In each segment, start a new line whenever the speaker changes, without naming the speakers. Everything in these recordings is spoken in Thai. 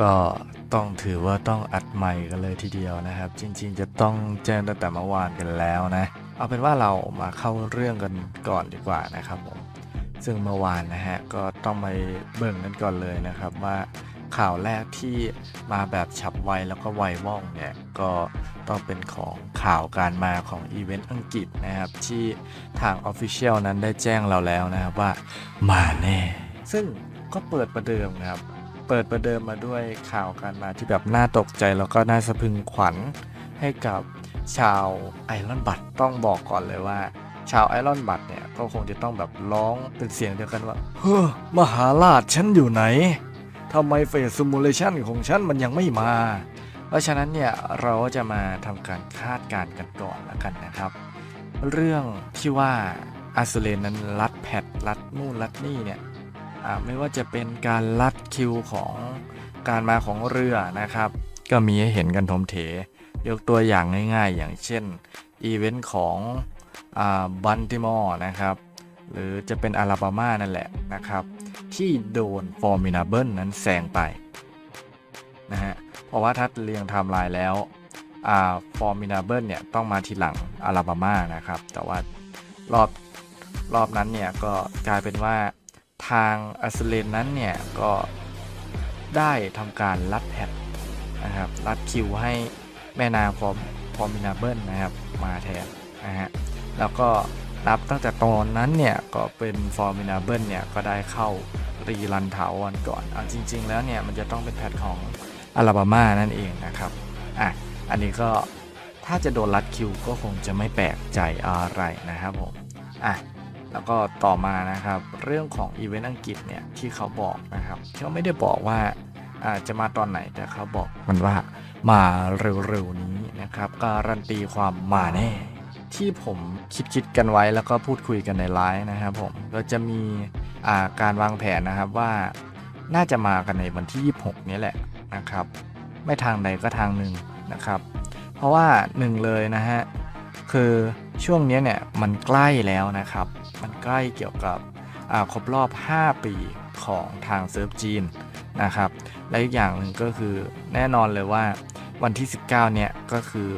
ก็ต้องถือว่าต้องอัดใหม่กันเลยทีเดียวนะครับ จริงๆ จะต้องแจ้งตั้งแต่เมื่อวานกันแล้วนะ เอาเป็นว่าเรามาเข้าเรื่องกันก่อนดีกว่านะครับผมซึ่งเมื่อวานนะฮะก็ต้องไปเบิ่งกันก่อนเลยนะครับว่าข่าวแรกที่มาแบบฉับไวแล้วก็ไวว่องเนี่ยก็ต้องเป็นของข่าวการมาของอีเวนต์อังกฤษนะครับ ที่ทาง Official นั้นได้แจ้งเราแล้วนะครับว่ามาแน่ ซึ่งก็เปิดประเดิมนะครับ เปิดประเดิมมาด้วยข่าวการมาที่แบบน่าตกใจแล้วก็น่าสะพึงขวัญให้กับชาวไอรอนบัตต้องบอกก่อนเลยว่า ชาวไอรอนบัตเนี่ยก็คงจะต้องแบบร้องเป็นเสียงเดียวกันว่า เฮ้อมหาราชฉันอยู่ไหนทำไมเฟสซิมูเลชันของฉันมันยังไม่มา เพราะฉะนั้นเนี่ยเราจะมาทำการคาดการณ์กันก่อนแล้วกันนะครับ เรื่องที่ว่าอาซูเลนนั้นลัดแพดลัดนู่นลัดนี่เนี่ย ไม่ว่าจะเป็นการลัดคิวของการมาของเรือนะครับ ก็มีให้เห็นกันทมเถยกตัวอย่างง่ายๆ อย่างเช่น อีเวนต์ของบันติมอร์นะครับ หรือจะเป็นอาลาบามานั่นแหละนะครับ ที่โดนฟอร์มินาเบิลนั้นแซงไปนะฮะเพราะว่าถ้าเรียงไทม์ไลน์แล้วฟอร์มินาเบิลเนี่ยต้องมาทีหลังอาลาบามานะครับ แต่ว่ารอบรอบนั้นเนี่ยก็กลายเป็นว่า ทางอัสเลนนั้นเนี่ยก็ได้ทำการลัดแพดนะครับลัดคิวให้แม่นางฟอร์ฟอร์มินาเบิลนะครับมาแทนนะฮะแล้วก็นับตั้งแต่ตอนนั้นเนี่ยก็เป็นฟอร์มินาเบิลเนี่ยก็ได้เข้ารีรันเถาวันก่อนเอาจริง ๆ แล้วเนี่ยมันจะต้องเป็นแพทของอลาบามานั่นเองนะครับอะอันนี้ก็ถ้าจะโดนลัดคิวก็คงจะไม่แปลกใจอะไรนะครับผมอะ แล้วก็ต่อมานะครับ เรื่องของอีเวนต์อังกฤษเนี่ยที่เขาบอกนะครับเขาไม่ได้บอกว่าอาจะมาตอนไหนแต่เขาบอกมันว่ามาเร็วๆนี้นะครับ การันตีความมาแน่ ที่ผมคิดคิดกันไว้แล้วก็พูดคุยกันในไลน์นะครับผมก็จะมีาการวางแผนนะครับว่าน่าจะมากันในวันที่ 26 นี้แหละนะครับ ไม่ทางใดก็ทางหนึ่งนะครับ เพราะว่าหนึ่งเลยนะฮะคือช่วงนี้เนี่ยมันใกล้แล้วนะครับ มันใกล้เกี่ยวกับครบรอบ 5 ปีของทางเซิร์ฟจีนนะครับ และอีกอย่างหนึ่งก็คือแน่นอนเลยว่าวันที่ 19 เนี่ยก็คือ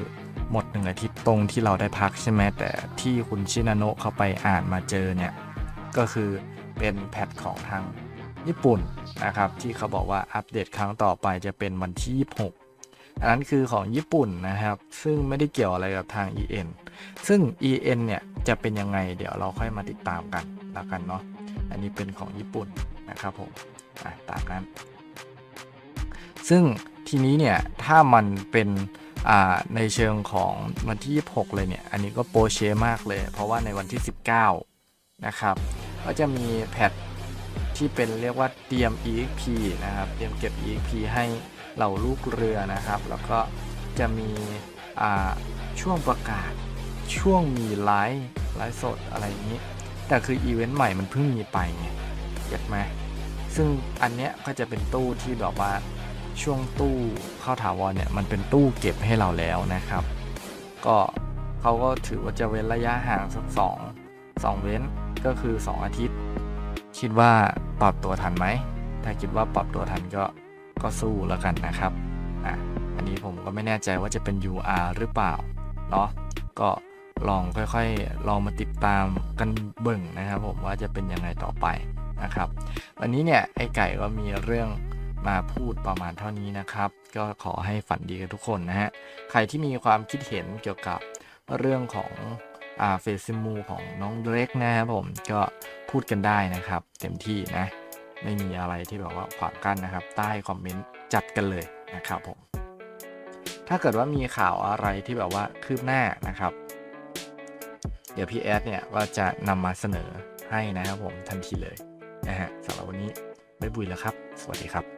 หมดหนึ่งอาทิตย์ตรงที่เราได้พักใช่ไหมแต่ที่คุณชินาโนะเข้าไปอ่านมาเจอเนี่ย ก็คือเป็นแพทของทางญี่ปุ่นนะครับ ที่เขาบอกว่าอัปเดตครั้งต่อไปจะเป็นวันที่ 26 อันนั้นคือของญี่ปุ่นนะครับ ซึ่งไม่ได้เกี่ยวอะไรกับทาง EN ซึ่ง EN เนี่ยจะเป็นยังไงเดี๋ยวเราค่อยมาติดตามกันแล้วกันเนาะ อันนี้เป็นของญี่ปุ่นนะครับผมตามนั้น ซึ่งทีนี้เนี่ยถ้ามันเป็นในเชิงของวันที่ 26 เลยเนี่ย อันนี้ก็โปรเชมากเลย เพราะว่าในวันที่ 19 นะครับ ก็จะมีแพทที่เป็นเรียกว่าเตรียม EXP นะครับ เตรียมเก็บ EXP ให้ เหล่าลูกเรือนะครับ แล้วก็จะมีช่วงประกาศช่วงมีไลฟ์ไลฟ์สดอะไรอย่างนี้ แต่คืออีเวนต์ใหม่มันเพิ่งมีไปไงเก็ตไหมซึ่งอันเนี้ยก็จะเป็นตู้ที่แบบว่าช่วงตู้เข้าถาวรเนี่ยมันเป็นตู้เก็บให้เราแล้วนะครับ ก็เขาก็ถือว่าจะเว้นระยะห่างสักสองสองเว้นก็คือ 2 อาทิตย์ คิดว่าปรับตัวทันไหม ถ้าคิดว่าปรับตัวทันก็ ก็สู้แล้วกันนะครับอะอันนี้ผมก็ไม่แน่ใจว่าจะเป็น UR หรือเปล่าเนาะก็ลองค่อยๆลองมาติดตามกันเบิ่งนะครับ ผมว่าจะเป็นยังไงต่อไปนะครับวันนี้เนี่ยไอ้ไก่ก็มีเรื่องมาพูดประมาณเท่านี้นะครับ ก็ขอให้ฝันดีกันทุกคนนะฮะใครที่มีความคิดเห็นเกี่ยวกับเรื่องของอ่าเฟซิมูของน้องเล็กนะครับผมก็พูดกันได้นะครับ เต็มที่นะ ไม่มีอะไรที่แบบว่าขวางกั้นนะครับ ใต้คอมเมนต์จัดกันเลยนะครับผม ถ้าเกิดว่ามีข่าวอะไรที่แบบว่าคืบหน้านะครับ เดี๋ยวพี่แอดเนี่ยว่าจะนำมาเสนอให้นะครับผมทันทีเลยนะฮะสำหรับวันนี้บ๊ายบุยแล้วครับ สวัสดีครับ